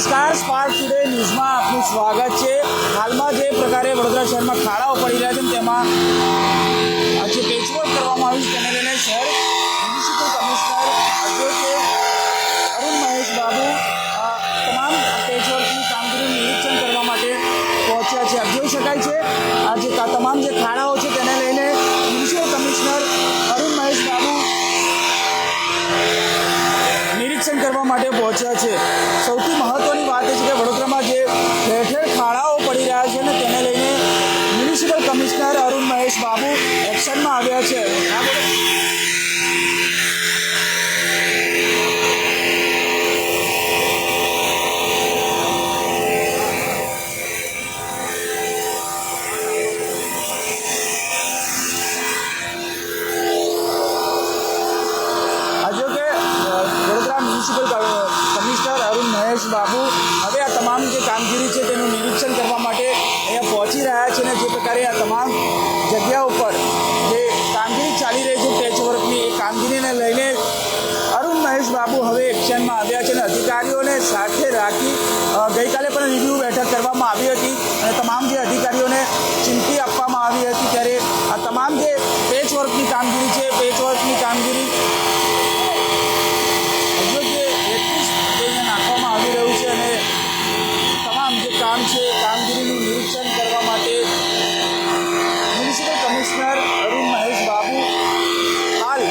નમસ્કાર spark today ન્યૂઝમાં આપનું સ્વાગત છે. હાલમાં જે પ્રકારે વડોદરા શહેરમાં ખાડાઓ પડી રહ્યા છે તેમાં કરવા માટે પહોંચ્યા છે. સૌથી મહત્વની વાત એ છે કે વડોદરામાં જે ઠેર ઠેર ખાડાઓ પડી રહ્યા છે ને તેને લઈને મ્યુનિસિપલ કમિશનર અરુણ મહેશ બાબુ એક્શનમાં આવ્યા છે. કામગીરી છે પેચવર્કની કામગીરી. જે એકવીસ નાખવામાં આવી રહ્યું છે અને તમામ જે કામ છે, કામગીરીનું નિરીક્ષણ કરવા માટે મ્યુનિસિપલ કમિશનર અરુણ મહેશ બાબુ હાલ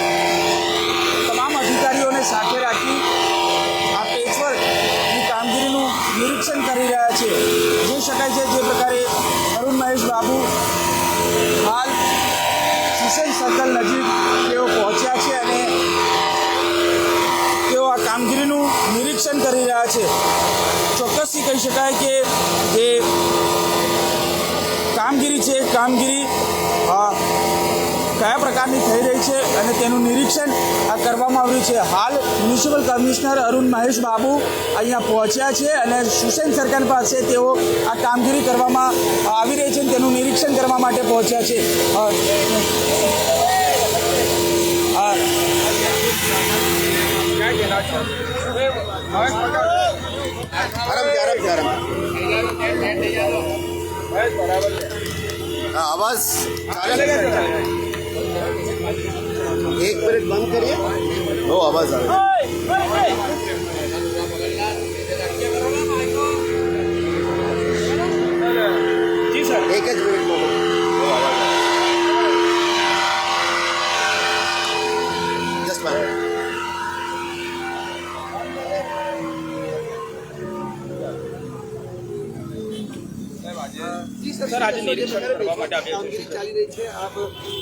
તમામ અધિકારીઓને સાથે રાખી આ પેચવર્કની કામગીરીનું નિરીક્ષણ કરી રહ્યા છે. જોઈ શકાય છે જે પ્રકારે અરુણ મહેશ બાબુ હાલ કિશન સર્કલ નજીક તેઓ પહોંચ્યા છે અને તેઓ આ કામગીરીનું નિરીક્ષણ કરી રહ્યા છે. ચોક્કસથી કહી શકાય કે જે કામગીરી છે, કામગીરી કયા પ્રકારની થઈ રહી છે અને તેનું નિરીક્ષણ કરવામાં આવ્યું છે. હાલ મ્યુનિસિપલ કમિશનર અરુણ મહેશ બાબુ અહીંયા પહોંચ્યા છે અને સુસેન સરકાર પાસે તેઓ આ કામગીરી કરવામાં આવી રહી છે તેનું નિરીક્ષણ કરવા માટે પહોંચ્યા છે. અ, આ આરામથી આરામથી આરામથી હા ચાલે એક મિનિટ બંધ કરીએ. બહુ અવાજ આવે. એક જ મિનિટમાં બહુ અવાજ આવે. બંધ સર આજે નિરીક્ષણ કરવા માટે કામગીરી ચાલી રહી છે. આપ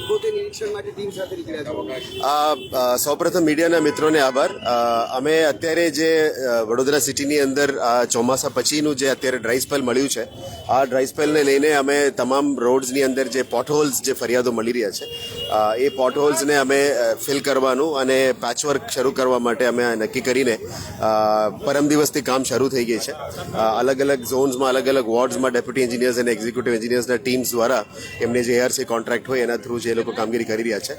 પોતે નિરીક્ષણ માટે ટીમ સાથે નીકળ્યા છો. આ સૌપ્રથમ મીડિયાના મિત્રોને આભાર. અમે અત્યારે જે વડોદરા સિટીની અંદર આ ચોમાસા પછીનું જે અત્યારે ડ્રાય સ્પેલ મળ્યું છે આ ડ્રાય સ્પેલને લઈને અમે તમામ રોડ્સની અંદર જે પોટહોલ્સ જે ફરિયાદો મળી રહ્યા છે એ પોટહોલ્સને અમે ફિલ કરવાનું અને પેચવર્ક શરૂ કરવા માટે અમે નક્કી કરીને પરમ દિવસથી કામ શરૂ થઈ ગઈ છે. અલગ અલગ ઝોન્સમાં અલગ અલગ વોર્ડ્સમાં ડેપ્યુટી એન્જિનિયર્સ અને એક્ઝિક્યુટિવ એન્જિનિયર્સના ટીમ્સ દ્વારા એમને જે એઆરસી કોન્ટ્રાક્ટ હોય એના થ્રુ જે લોકો કામગીરી કરી રહ્યા છે.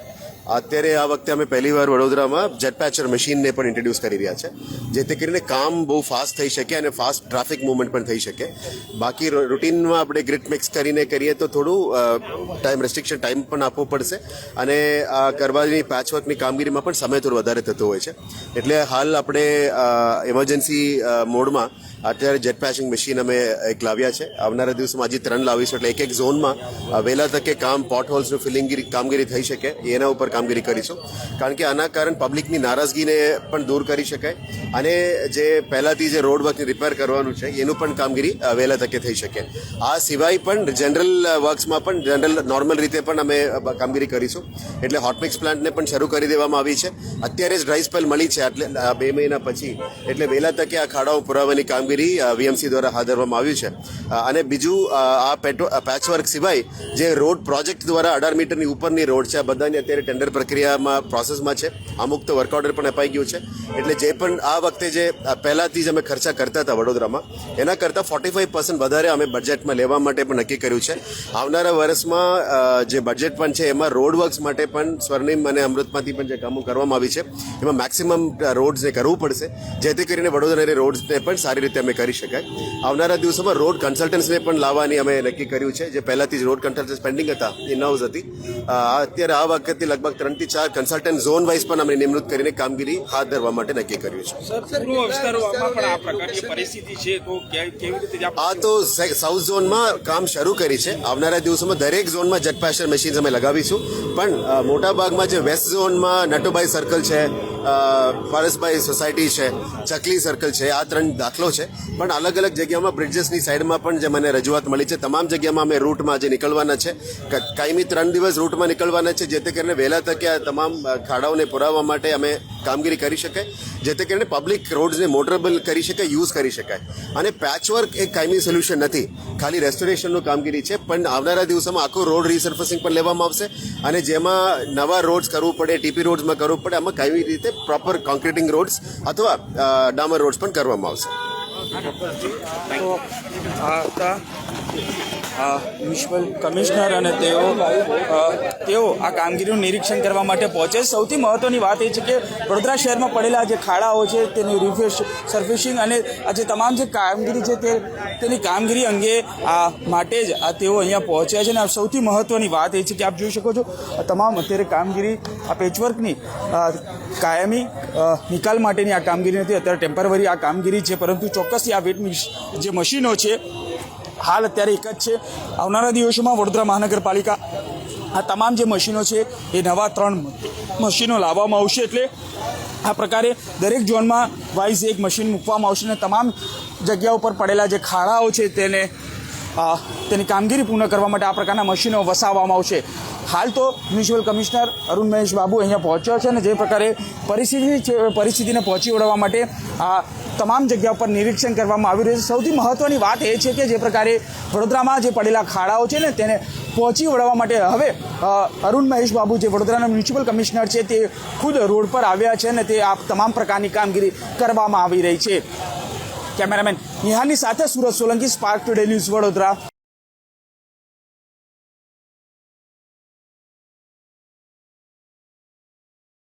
અત્યારે આ વખતે અમે પહેલીવાર વડોદરામાં જેટ પેચર મશીનને પણ ઇન્ટ્રોડ્યુસ કરી રહ્યા છે, જેથી કરીને કામ બહુ ફાસ્ટ થઈ શકે અને ફાસ્ટ ટ્રાફિક મુવમેન્ટ પણ થઈ શકે. બાકી રૂટીનમાં આપણે ગ્રીટ મિક્સ કરીને કરીએ તો થોડું ટાઈમ રેસ્ટ્રિક્શન ટાઈમ પણ આપવો પડશે અને આ કરવાની પેચવર્કની કામગીરીમાં પણ સમય થોડો વધારે થતો હોય છે. એટલે હાલ આપણે ઇમરજન્સી મોડમાં અત્યારે જેટ પેચિંગ મશીન અમે એક લાવ્યા છે. આવનારા દિવસમાં હજી ત્રણ લાવીશું, એટલે એક એક ઝોનમાં વહેલા તકે કામ પોટ હોલ્સનું ફિલિંગ કામગીરી થઈ શકે, એના ઉપર કામગીરી કરીશું. કારણ કે આના કારણ પબ્લિકની નારાજગીને પણ દૂર કરી શકાય. અને જે પહેલાંથી જે રોડ વર્કની રિપેર કરવાનું છે, એનું પણ કામગીરી વહેલા તકે થઈ શકે. આ સિવાય પણ જનરલ વર્ક્સમાં પણ જનરલ નોર્મલ રીતે પણ અમે કામગીરી કરીશું. એટલે હોટમિક્સ પ્લાન્ટને પણ શરૂ કરી દેવામાં આવી છે. અત્યારે જ ડ્રાય સ્પેલ મળી છે એટલે બે મહિના પછી. એટલે વહેલા તકે આ ખાડાઓ પુરાવાની કામગીરી વીએમસી દ્વારા હાથ ધરવામાં આવ્યું છે. અને બીજું આ પેટ્રો પેચવર્ક સિવાય જે રોડ પ્રોજેક્ટ દ્વારા અઢાર મીટરની ઉપરની રોડ છે, આ બધાની અત્યારે ટેન્ડર ટેન્ડર પ્રક્રિયામાં પ્રોસેસમાં છે. અમુક તો વર્ક ઓર્ડર પણ અપાઈ ગયું છે. એટલે જે પણ આ વખતે જે પહેલાંથી જ અમે ખર્ચા કરતા હતા વડોદરામાં, એના કરતાં ફોર્ટી ફાઈવ પર્સન્ટ વધારે અમે બજેટમાં લેવા માટે પણ નક્કી કર્યું છે. આવનારા વર્ષમાં જે બજેટ પણ છે, એમાં રોડ વર્ક્સ માટે પણ સ્વર્ણિમ અને અમૃતમાંથી પણ જે કામો કરવામાં આવી છે, એમાં મેક્સિમમ રોડ્સને કરવું પડશે. જેથી કરીને વડોદરાની રોડ્સને પણ સારી રીતે અમે કરી શકાય. આવનારા દિવસોમાં રોડ કન્સલ્ટન્ટ્સને પણ લાવવાની અમે નક્કી કર્યું છે. જે પહેલાંથી જ રોડ કન્સલ્ટન્સ પેન્ડિંગ હતા એ હાઉસ હતી અત્યારે આ વખતે લગભગ ત્રણથી ચાર કન્સલ્ટન્ટ ઝોન વાઇઝ પણ અમે નિમણૂક કરીને કામગીરી હાથ ધરવા માટે નક્કી કર્યું છે. આ તો સાઉથ ઝોનમાં કામ શરૂ કરી છે. આવનારા દિવસોમાં દરેક ઝોનમાં જેટ પ્રેશર મશીન્સ અમે લગાવીશું. પણ મોટા ભાગમાં જે વેસ્ટ ઝોનમાં નટુભાઈ સર્કલ છે પારસભાઈ સોસાયટી છે ચકલી સર્કલ છે આ ત્રણ દાખલો છે. પણ અલગ અલગ જગ્યામાં બ્રિજેસની સાઈડમાં પણ જે મને રજૂઆત મળી છે. તમામ જગ્યામાં અમે રૂટમાં જે નીકળવાના છે. કાયમી ત્રણ દિવસ રૂટમાં નીકળવાના છે જેથી કરીને વહેલા તકે આ તમામ ખાડાઓને પુરાવવા માટે અમે કામગીરી કરી શકાય, જેથી કરીને પબ્લિક રોડ્સને મોટરેબલ કરી શકાય યુઝ કરી શકાય. અને પેચવર્ક એક કાયમી સોલ્યુશન નથી. ખાલી રેસ્ટોરેશનનું કામગીરી છે, પણ આવનારા દિવસોમાં આખું રોડ રિસર્ફસિંગ પણ લેવામાં આવશે. અને જેમાં નવા રોડ્સ કરવું પડે ટીપી રોડ્સમાં કરવું પડે, આમાં કાયમી રીતે પ્રોપર કોન્ક્રીટિંગ રોડ્સ અથવા ડામર રોડ્સ પણ કરવામાં આવશે. તો આ હતા મ્યુનિસિપલ કમિશનર અને તેઓ તેઓ આ કામગીરીનું નિરીક્ષણ કરવા માટે પહોંચે. સૌથી મહત્ત્વની વાત એ છે કે વડોદરા શહેરમાં પડેલા જે ખાડાઓ છે, તેનું રિફ્રેશ સર્ફિશિંગ અને આ જે તમામ જે કામગીરી છે તે, તેની કામગીરી અંગે આ માટે જ આ તેઓ અહીંયા પહોંચ્યા છે. અને સૌથી મહત્ત્વની વાત એ છે કે આપ જોઈ શકો છો તમામ અત્યારે કામગીરી, આ પેચવર્કની કાયમી નિકાલ માટેની આ કામગીરી નથી, અત્યારે ટેમ્પરરી આ કામગીરી છે, પરંતુ ચોક્કસથી આ વેટ જે મશીનો છે, હાલ અત્યારે એક જ છે. આવનારા દિવસોમાં વડોદરા મહાનગરપાલિકા આ તમામ જે મશીનો છે, એ નવા ત્રણ મશીનો લાવવામાં આવશે એટલે આ પ્રકારે દરેક ઝોનમાં વાઇઝ એક મશીન મૂકવામાં આવશે અને તમામ જગ્યા ઉપર પડેલા જે ખાડાઓ છે તેને તેની કામગીરી પૂર્ણ કરવા માટે આ પ્રકારના મશીનો વસાવવામાં આવશે. હાલ તો મ્યુનિસિપલ કમિશનર અરુણ મહેશ બાબુ અહીંયા પહોંચ્યો છે અને જે પ્રકારે પરિસ્થિતિ પરિસ્થિતિને પહોંચી વળવા માટે આ તમામ જગ્યા પર નિરીક્ષણ કરવામાં આવી રહ્યું છે. સૌથી મહત્ત્વની વાત એ છે કે જે પ્રકારે વડોદરામાં જે પડેલા ખાડાઓ છે ને, તેને પહોંચી વળવા માટે હવે અરુણ મહેશ બાબુ જે વડોદરાના મ્યુનિસિપલ કમિશનર છે તે ખુદ રોડ પર આવ્યા છે અને તે આ તમામ પ્રકારની કામગીરી કરવામાં આવી રહી છે. કેમેરામેન નિહાની સાથે Surat Solanki, spark today news Vadodara.